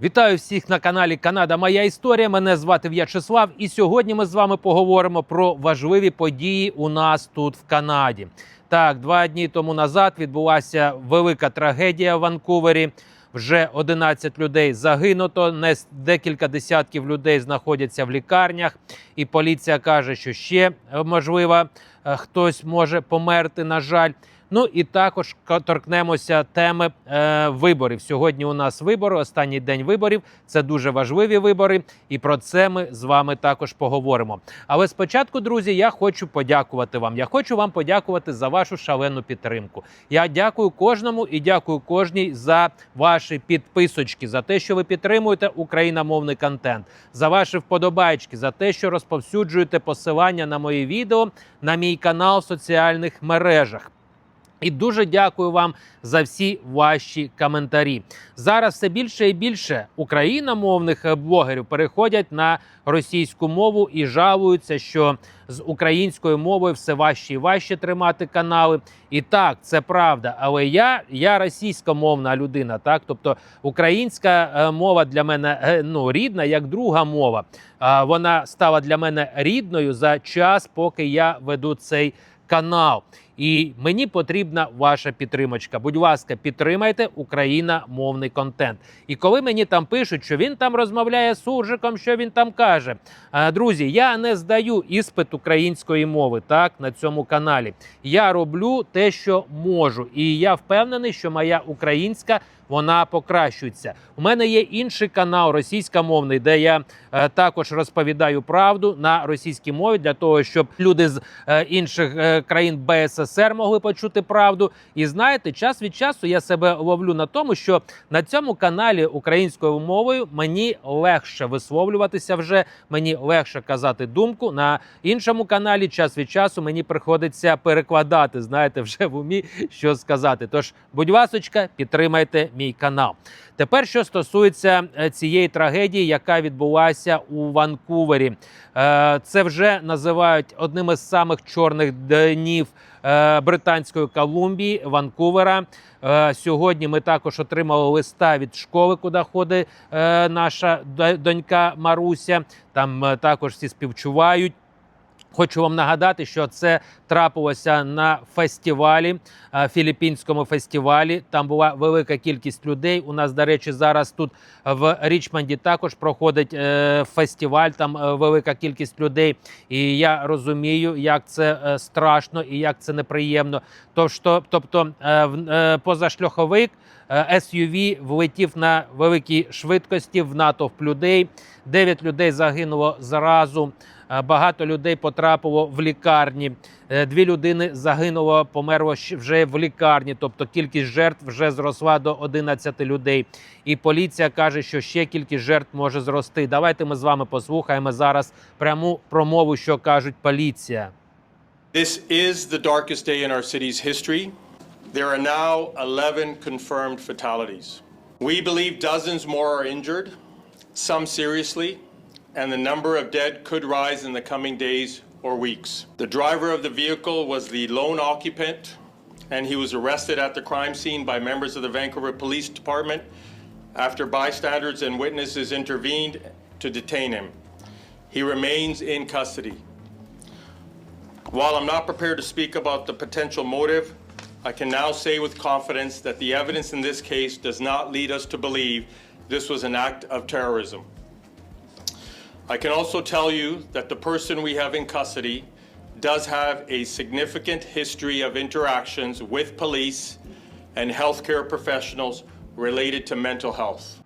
Вітаю всіх на каналі Канада. Моя історія. Мене звати В'ячеслав. І сьогодні ми з вами поговоримо про важливі події у нас тут в Канаді. Так, два дні тому назад відбулася велика трагедія в Ванкувері. Вже 11 людей загинуто. Не декілька десятків людей знаходяться в лікарнях, і поліція каже, що ще е, можливо е, хтось може померти. На жаль. Ну і також торкнемося теми е, виборів. Сьогодні у нас вибори, останній день виборів. Це дуже важливі вибори, і про це ми з вами також поговоримо. Але спочатку, друзі, я хочу подякувати вам. Я хочу вам подякувати за вашу шалену підтримку. Я дякую кожному і дякую кожній за ваші підписочки, за те, що ви підтримуєте україномовний контент, за ваші вподобайки, за те, що розповсюджуєте посилання на мої відео на мій канал в соціальних мережах. І дуже дякую вам за всі ваші коментарі. Зараз все більше і більше україномовних е, блогерів переходять на російську мову і жалуються, що з українською мовою все важче і важче тримати канали. І так, це правда. Але я, я російськомовна людина, так тобто українська е, мова для мене е, ну рідна як друга мова. Вона стала для мене рідною за час, поки я веду цей канал. І мені потрібна ваша підтримочка. Будь ласка, підтримайте україномовний контент. І коли мені там пишуть, що він там розмовляє з суржиком, що він там каже. Друзі, я не здаю іспит української мови так на цьому каналі. Я роблю те, що можу, і я впевнений, що моя українська вона покращується. У мене є інший канал російськомовний, де я е, також розповідаю правду на російській мові для того, щоб люди з е, інших е, країн БССР могли почути правду. І знаєте, час від часу я себе ловлю на тому, що на цьому каналі українською мовою мені легше висловлюватися вже, мені легше казати думку. На іншому каналі час від часу мені приходиться перекладати. Знаєте, вже в умі що сказати. Тож, будь ласочка, підтримайте мій канал. Тепер, що стосується е, цієї трагедії, яка відбулася у Ванкувері, Е, це вже називають одним із самих чорних днів е, Британської Колумбії, Ванкувера. Сьогодні ми також отримали листа від школи, куди ходить наша донька Маруся. Там також всі співчувають. Хочу вам нагадати, що це трапилося на фестивалі, е, філіппінському фестивалі. Там була велика кількість людей. У нас, до речі, зараз тут в Річмонді також проходить е, фестиваль. Там е, велика кількість людей. І я розумію, як це страшно і як це неприємно. Тобто, е, позашльоховик SUV влетів на великій швидкості в натовп людей. Дев'ять людей загинуло зразу. Е, Багато людей потрапило в лікарні. Е, Дві людини загинуло, померло вже в лікарні. Тобто кількість жертв вже зросла до 11 людей. І поліція каже, що ще кількість жертв може зрости. Давайте ми з вами послухаємо зараз пряму промову, що кажуть поліція. This is the darkest day in our city's history. There are now 11 confirmed fatalities. We believe dozens more are injured, some seriously, and the number of dead could rise in the coming days or weeks. The driver of the vehicle was the lone occupant, and he was arrested at the crime scene by members of the Vancouver Police Department after bystanders and witnesses intervened to detain him. He remains in custody. While I'm not prepared to speak about the potential motive, I can now say with confidence that the evidence in this case does not lead us to believe this was an act of terrorism. I can also tell you that the person we have in custody does have a significant history of interactions with police and healthcare professionals related to mental health.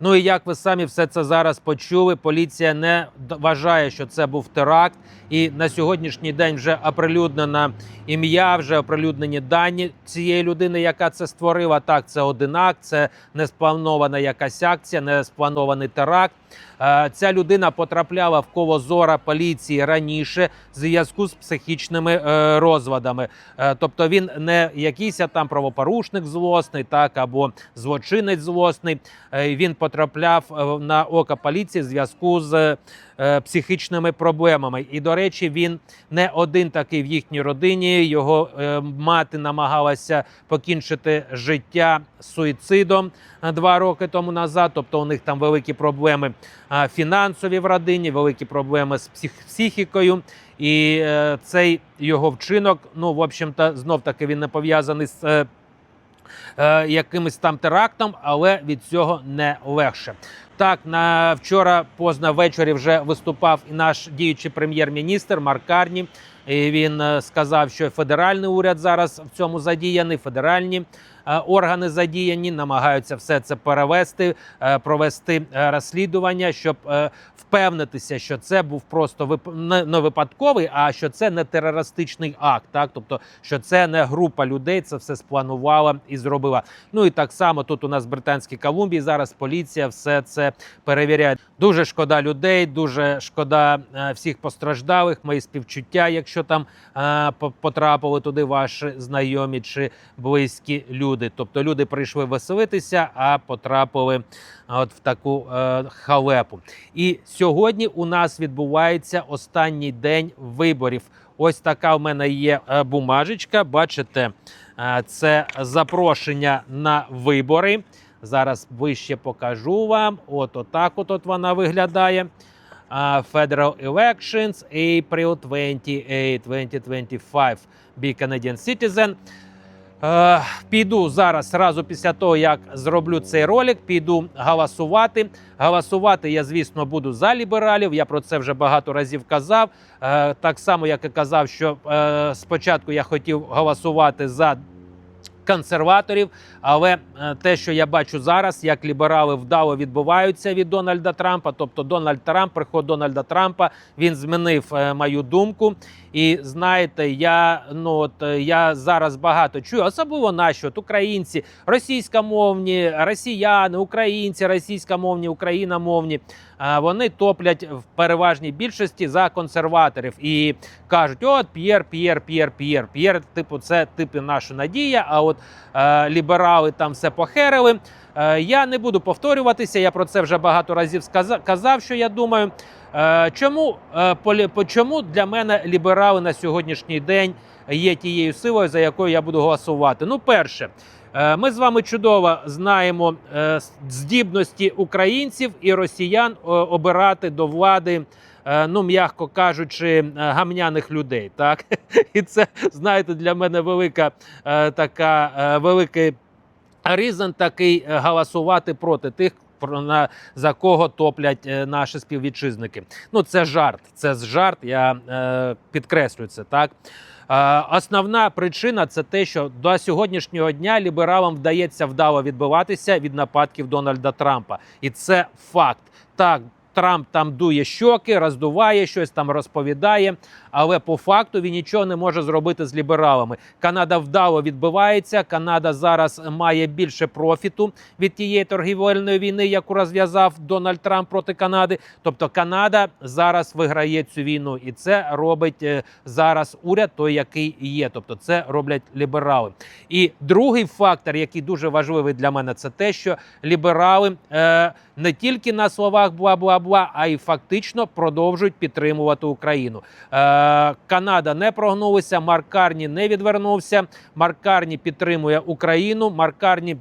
Ну і як ви самі все це зараз почули, поліція не вважає, що це був теракт. І на сьогоднішній день вже оприлюднено ім'я, вже оприлюднені дані цієї людини, яка це створила. Так, це один акт, це не спланована якась акція, не спланований теракт. Е, Ця людина потрапляла в коло зора поліції раніше в зв'язку з психічними е, розвадами. Е, Тобто він не якийсь там правопорушник злосний, так або злочинець злосний. Він потрапляв на око поліції в зв'язку з психічними проблемами. І, до речі, він не один такий в їхній родині. Його е, мати намагалася покінчити життя суїцидом е, два роки тому назад. Тобто у них там великі проблеми е, фінансові в родині, великі проблеми з псих, психікою. І цей його вчинок, ну в общем-то, знов таки він не пов'язаний з. Якимось там терактом, але від цього не легше. Так, на вчора поздно ввечері вже виступав і наш діючий прем'єр-міністр Марк Карні. І він е, сказав, що федеральний уряд зараз в цьому задіяний, федеральні е, органи задіяні, намагаються все це перевести, е, провести розслідування, щоб впевнитися, що це був просто не, випадковий, а що це не терористичний акт, так тобто, що це не група людей, це все спланувала і зробила. Ну і так само тут у нас в Британській Колумбії зараз поліція все це перевіряє. Дуже шкода людей, дуже шкода всіх постраждалих. Мої співчуття, якщо там е, потрапили туди ваші знайомі чи близькі люди. Тобто люди прийшли веселитися, а потрапили от в таку е, халепу. І сьогодні у нас відбувається останній день виборів. Ось така в мене є е, бумажечка. Бачите, це запрошення на вибори. Зараз вище покажу вам. От отак от, от вона виглядає. Federal Elections April 28, 2025. Be Canadian Citizen. Е, Піду зараз, зразу після того, як зроблю цей ролик, піду голосувати. Голосувати я, звісно, буду за лібералів. Я про це вже багато разів казав. Е, Так само, як і казав, що е, спочатку я хотів голосувати за консерваторів. Але е, те, що я бачу зараз, як ліберали вдало відбуваються від Дональда Трампа, тобто Дональд Трамп, приход Дональда Трампа, він змінив е, мою думку. І знаєте, я ну от е, я зараз багато чую, особливо наші от українці, російськомовні, росіяни, українці, російськомовні, україномовні. Вони топлять в переважній більшості за консерваторів і кажуть: от П'єр, П'єр, П'єр, П'єр, П'єр, типу, це типу наша надія. А от е, ліберали там все похерили. Е, я не буду повторюватися. Я про це вже багато разів казав, що я думаю. Е, чому, е, полі- по- чому для мене ліберали на сьогоднішній день є тією силою, за якою я буду голосувати? Ну, перше, е, ми з вами чудово знаємо е, здібності українців і росіян е, обирати до влади. Е, Ну, м'яко кажучи, е, гамняних людей, так і це знаєте для мене велика е, така великий різан такий голосувати проти тих, на за кого топлять наші співвітчизники. Ну це жарт. Це жарт. Я е, підкреслюю це так. Е, Основна причина це те, що до сьогоднішнього дня лібералам вдається вдало відбиватися від нападків Дональда Трампа, і це факт. Так, Трамп там дує щоки, роздуває щось там розповідає, але по факту він нічого не може зробити з лібералами. Канада вдало відбивається. Канада зараз має більше профіту від тієї торгівельної війни, яку розв'язав Дональд Трамп проти Канади. Тобто Канада зараз виграє цю війну, і це робить е, зараз уряд, той який є. Тобто, це роблять ліберали. І другий фактор, який дуже важливий для мене, це те, що ліберали е, не тільки на словах бла бла бла, а й фактично продовжують підтримувати Україну. Е, Канада не прогнулася, Марк Карні не відвернувся. Марк Карні підтримує Україну. Марк Карні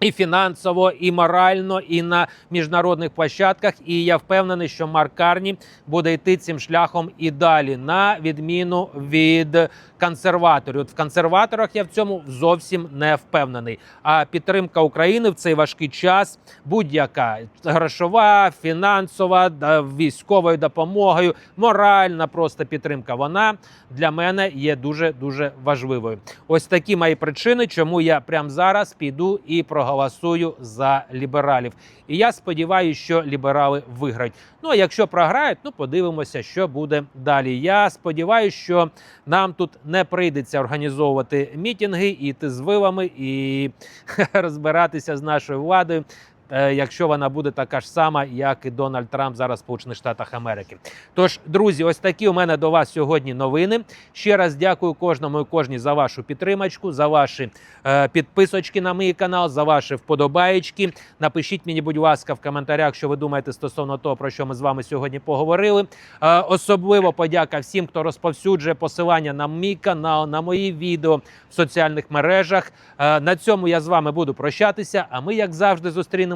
і фінансово, і морально, і на міжнародних площадках. І я впевнений, що Марк Карні буде йти цим шляхом і далі, на відміну від консерваторів. От в консерваторах я в цьому зовсім не впевнений. А підтримка України в цей важкий час будь-яка грошова, фінансова, військовою допомогою, моральна просто підтримка. Вона для мене є дуже дуже важливою. Ось такі мої причини, чому я прямо зараз піду і проголосую за лібералів. І я сподіваюся, що ліберали виграють. Ну а якщо програють, ну подивимося, що буде далі. Я сподіваюся, що нам тут не прийдеться організовувати мітинги, і йти з вилами і розбиратися з нашою владою. Е, якщо вона буде така ж сама, як і Дональд Трамп зараз в Сполучених Штатах Америки. Тож, друзі, ось такі у мене до вас сьогодні новини. Ще раз дякую кожному і кожній за вашу підтримочку, за ваші е, підписочки на мій канал, за ваші вподобаєчки. Напишіть мені, будь ласка, в коментарях, що ви думаєте стосовно того, про що ми з вами сьогодні поговорили. Е, особливо подяка всім, хто розповсюджує посилання на мій канал, на мої відео в соціальних мережах. Е, на цьому я з вами буду прощатися. А ми, як завжди,